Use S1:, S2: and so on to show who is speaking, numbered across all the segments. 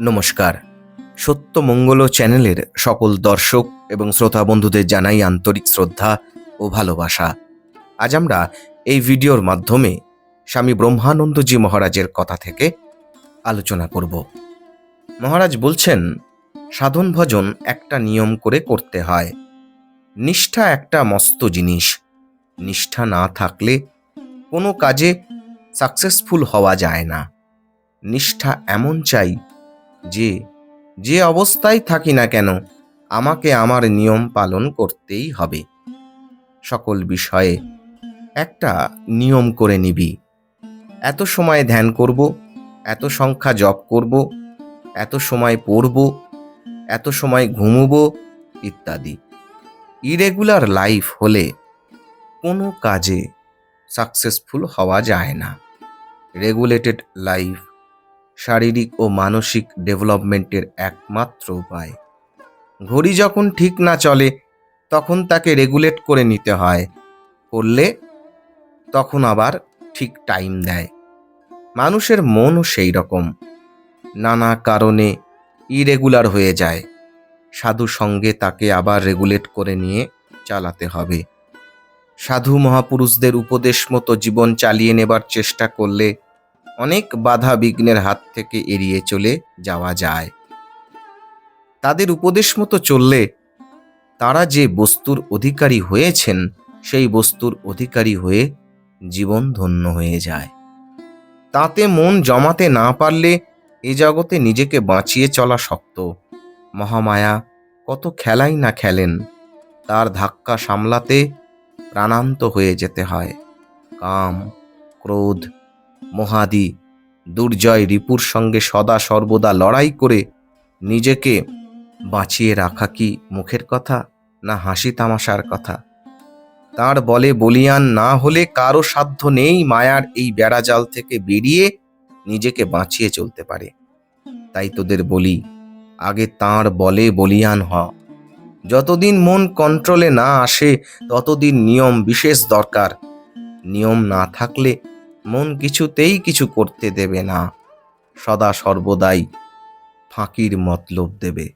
S1: নমস্কার। সত্যমঙ্গল চ্যানেলের সকল দর্শক এবং শ্রোতা বন্ধুদের জানাই আন্তরিক শ্রদ্ধা ও ভালোবাসা। আজ আমরা এই ভিডিওর মাধ্যমে স্বামী ব্রহ্মানন্দজি মহারাজের কথা থেকে আলোচনা করব। মহারাজ বলছেন, সাধন ভজন একটা নিয়ম করে করতে হয়। নিষ্ঠা একটা মস্ত জিনিস। নিষ্ঠা না থাকলে কোনো কাজে সাকসেসফুল হওয়া যায় না। নিষ্ঠা এমন চাই যে যে অবস্থায় থাকি না কেন, আমাকে আমার নিয়ম পালন করতেই হবে। সকল বিষয়ে একটা নিয়ম করে নিবি। এত সময় ধ্যান করব, এত সংখ্যা জপ করব, এত সময় পড়ব, এত সময় ঘুমবো ইত্যাদি। ইরেগুলার লাইফ হলে কোনো কাজে সাকসেসফুল হওয়া যায় না। রেগুলেটেড লাইফ শারীরিক ও মানসিক ডেভেলপমেন্টের একমাত্র উপায়। ঘড়ি যখন ঠিক না চলে, তখন তাকে রেগুলেট করে নিতে হয়। করলে তখন আবার ঠিক টাইম দেয়। মানুষের মনও সেই রকম নানা কারণে ইরেগুলার হয়ে যায়। সাধু সঙ্গে তাকে আবার রেগুলেট করে নিয়ে চালাতে হবে। সাধু মহাপুরুষদের উপদেশ মতো জীবন চালিয়ে নেবার চেষ্টা করলে অনেক বাধা বিঘ্নের হাত থেকে এড়িয়ে চলে যাওয়া যায়। তাদের উপদেশ মতো চললে তারা যে বস্তুর অধিকারী হয়েছেন, সেই বস্তুর অধিকারী হয়ে জীবন ধন্য হয়ে যায়। তাতে মন জমাতে না পারলে এ জগতে নিজেকে বাঁচিয়ে চলা শক্ত। মহামায়া কত খেলাই না খেলেন, তার ধাক্কা সামলাতে প্রাণান্ত হয়ে যেতে হয়। কাম, ক্রোধ মহাদি। দুর্জয় রিপুর সঙ্গে সদা সর্বদা লড়াই করে নিজেকে বাঁচিয়ে রাখা কি মুখের কথা না হাসি তামাশার কথা? তার বলে বলিয়ান না হলে কারও সাধ্য নেই মায়ার এই বেড়াজাল থেকে বেরিয়ে নিজেকে বাঁচিয়ে চলতে পারে। তাই তোদের বলি, আগে তাঁর বলে বলিয়ান হ। যতদিন মন কন্ট্রোলে না আসে, ততদিন নিয়ম বিশেষ দরকার। নিয়ম না থাকলে মন কিছুতেই কিছু করতে দেবে না। সদা সর্বদাই ফাঁকির মতলব দেবে।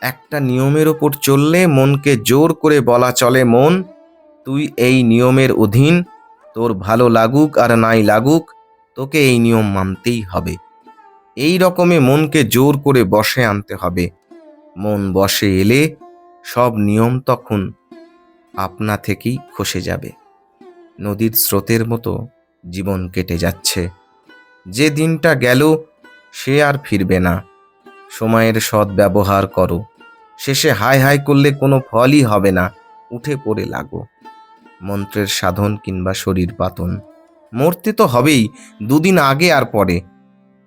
S1: একটা নিয়মের ওপর চললে মনকে জোর করে বলা চলে, মন, তুই এই নিয়মের অধীন, তোর ভালো লাগুক আর নাই লাগুক, তোকে এই নিয়ম মানতেই হবে। এই রকমে মনকে জোর করে বসে আনতে হবে। মন বসে এলে সব নিয়ম তখন আপনা থেকেই খসে যাবে। নদীর স্রোতের মতো জীবন কেটে যাচ্ছে। যে দিনটা গেল, সে আর ফিরবে না। সময়ের সৎ ব্যবহার করো। শেষে হাই হাই করলে কোনো ফলই হবে না। উঠে পড়ে লাগো। মন্ত্রের সাধন কিংবা শরীর পাতন। মরতে তো হবেই, দুদিন আগে আর পরে।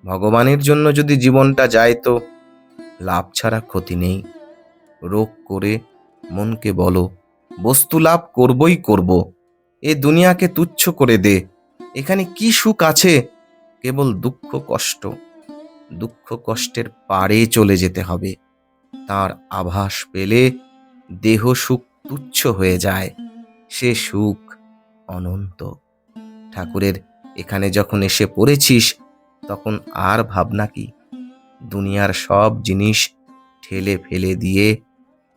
S1: ভগবানের জন্য যদি জীবনটা যায় তো লাভ ছাড়া ক্ষতি নেই। রোগ করে মনকে বলো, বস্তু লাভ করবই করব। এ দুনিয়াকে তুচ্ছ করে দে। এখানে কি সুখ আছে? কেবল দুঃখ কষ্ট। দুঃখ কষ্টের পারে চলে যেতে হবে। তার আভাস পেলে দেহ সুখ তুচ্ছ হয়ে যায়। সে সুখ অনন্ত। ঠাকুরের, এখানে যখন এসে পড়েছিস, তখন আর ভাবনা কি? দুনিয়ার সব জিনিস ঠেলে ফেলে দিয়ে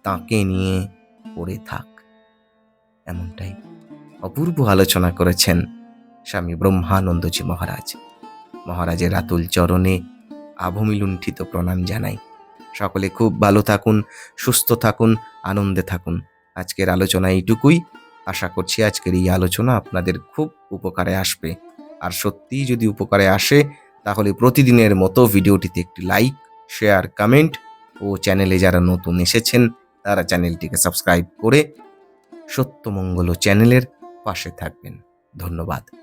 S1: তাকে নিয়ে পড়ে থাক। এমনটাই অপূর্ব আলোচনা করেছেন স্বামী ব্রহ্মানন্দজি মহারাজ। মহারাজের আতুল চরণে আভমিলুণ্ঠিত প্রণাম জানাই। সকলে খুব ভালো থাকুন, সুস্থ থাকুন, আনন্দে থাকুন। আজকের আলোচনা এইটুকুই। আশা করছি আজকের এই আলোচনা আপনাদের খুব উপকারে আসবে। আর সত্যিই যদি উপকারে আসে, তাহলে প্রতিদিনের মতো ভিডিওটিতে একটি লাইক, শেয়ার, কমেন্ট ও চ্যানেলে যারা নতুন এসেছেন, তারা চ্যানেলটিকে সাবস্ক্রাইব করে সত্যমঙ্গল চ্যানেলের পাশে থাকবেন। ধন্যবাদ।